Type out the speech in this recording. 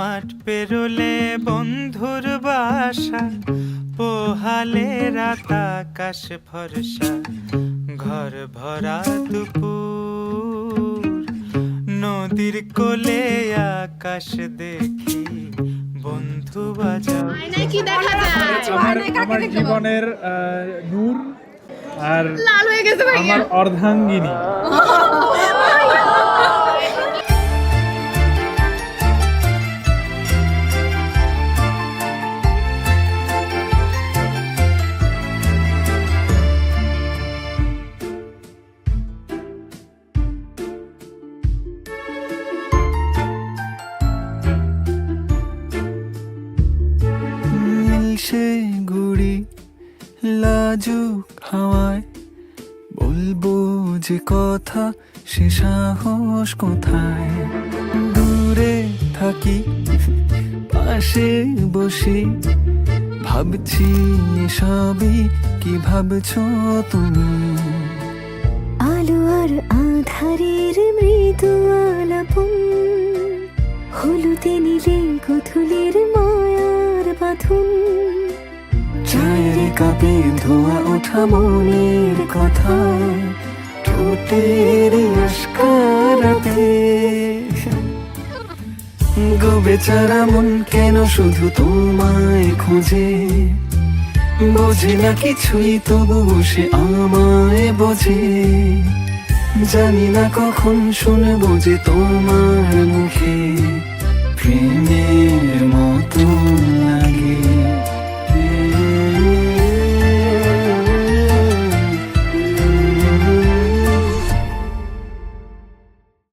মাঠ পেরোলে বন্ধুর বাসা পোহালে রাত আকাশ ভরসা ঘর ভরা দুপুর। নদীর কোলে আকাশ দেখি বন্ধু বাজা আয়নায় কি আমার আমার জীবনের নূর আর আমার অর্ধাঙ্গিনী। সে গুড়ি লাজুক হাওয়ায়। বলব যে কথা, সে সাহস কোথায়? দূরে থাকি, পাশে বসে। ভাবছি সবই কি ভাবছ তুমি? আলো আর আধারের মৃদু আলাপন। হলুদে নীলে গোধূলির মায়ার বাঁধন। কাপে ধোয়া ওঠা মনের কথা। ঠোঁটের আস্কারাতে গো বেচারা, মন কেন শুধু তোমায় খোঁজে? বোঝে না কিছুই, তবু সে আমায় বোঝে। জানি না কখন শুনব যে তোমার মুখে প্রেমের